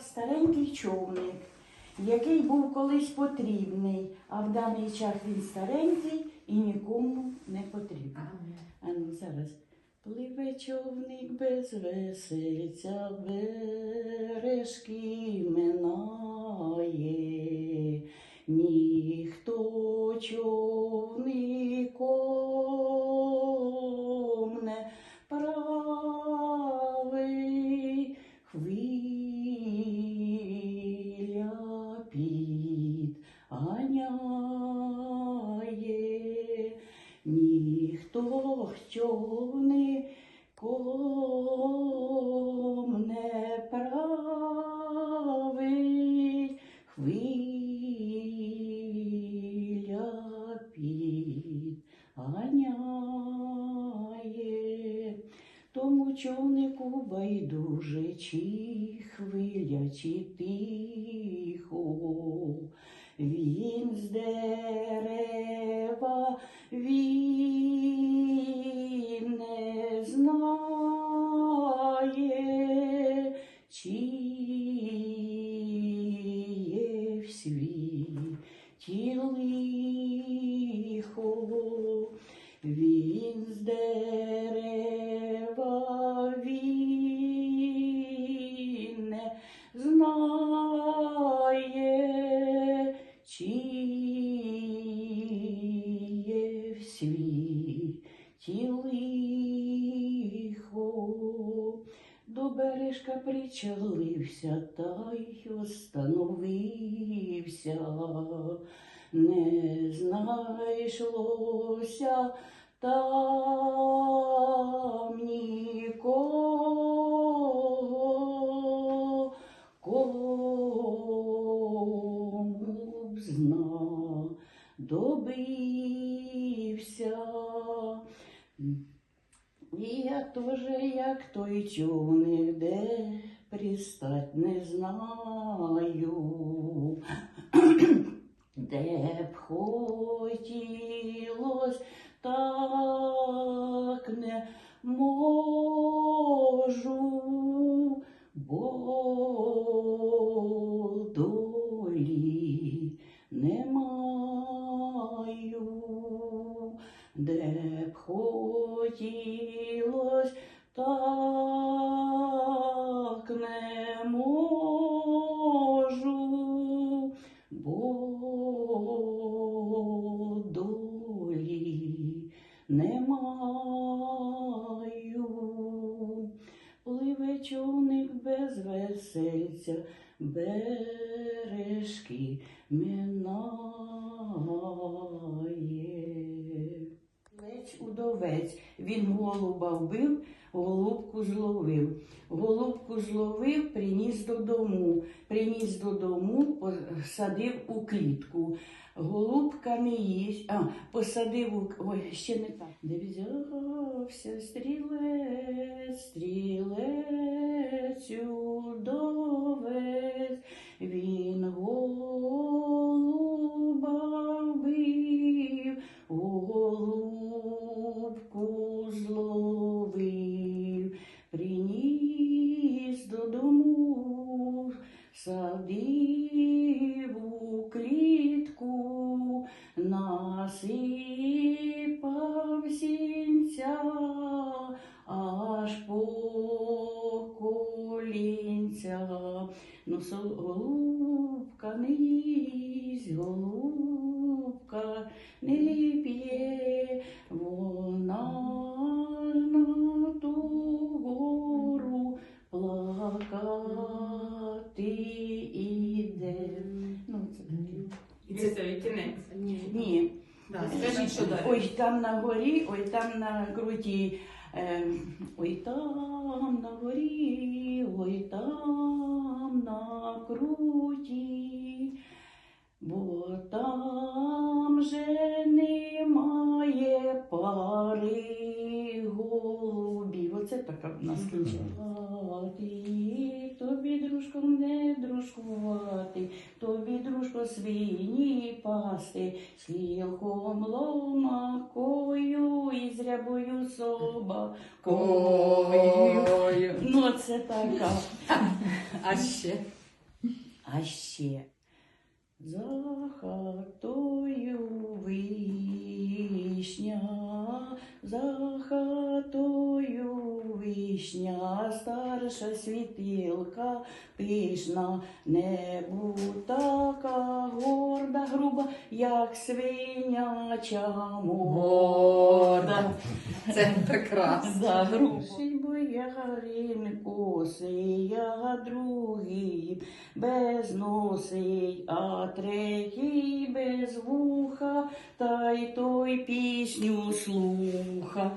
Старенький човник, який був колись потрібний, а в даний час він старенький і нікому не потрібний. А ну зараз. Пливе човник без весельця, бережки минає, ніхто човником не правий хвиля підганяє. Тому човнику байдуже, чи хвиля, чи тихо, він з дерева він лихо. Він з дерева він не знає, чи бережка причалився та й остановився не знайшлося там нікого, кому б знадобився. Я тоже, як той човник, де пристать не знаю, де б хотілось, так не можу, бо долі не маю, де б хотілось, так не можу, бо долі не. Пливе човник без весельця, бережки минає. Лець удовець, він голуба вбив, голубку зловив. Голубку зловив, приніс додому, приніс додому, посадив у клітку. Голубка не їсть, а посадив у ой, ще не так. Де стрілець, стрілець удовець, садив у клітку, насипав сінця, аж по колінця. Ну, голубка не їсть, голубка не п'є, скажіть, що далі. Ой, там на горі, ой, там на круті. Е, ой, там на горі, ой, там на круті, бо там же немає пари голубів. Оце така в нас кінчила. Тобі дружком не дружкувати, тобі дружко свині пасти, скілком ломакою і зрябою собакою. Ну, це така. А ще? А ще за хатою вишня, за хатою вишня, старша світилка пишна, небу така горда, груба, як свиняча морда. Це прекрасно. За груші боярин косий, а другий без носи, а третій без вуха, та й той пісню слуха.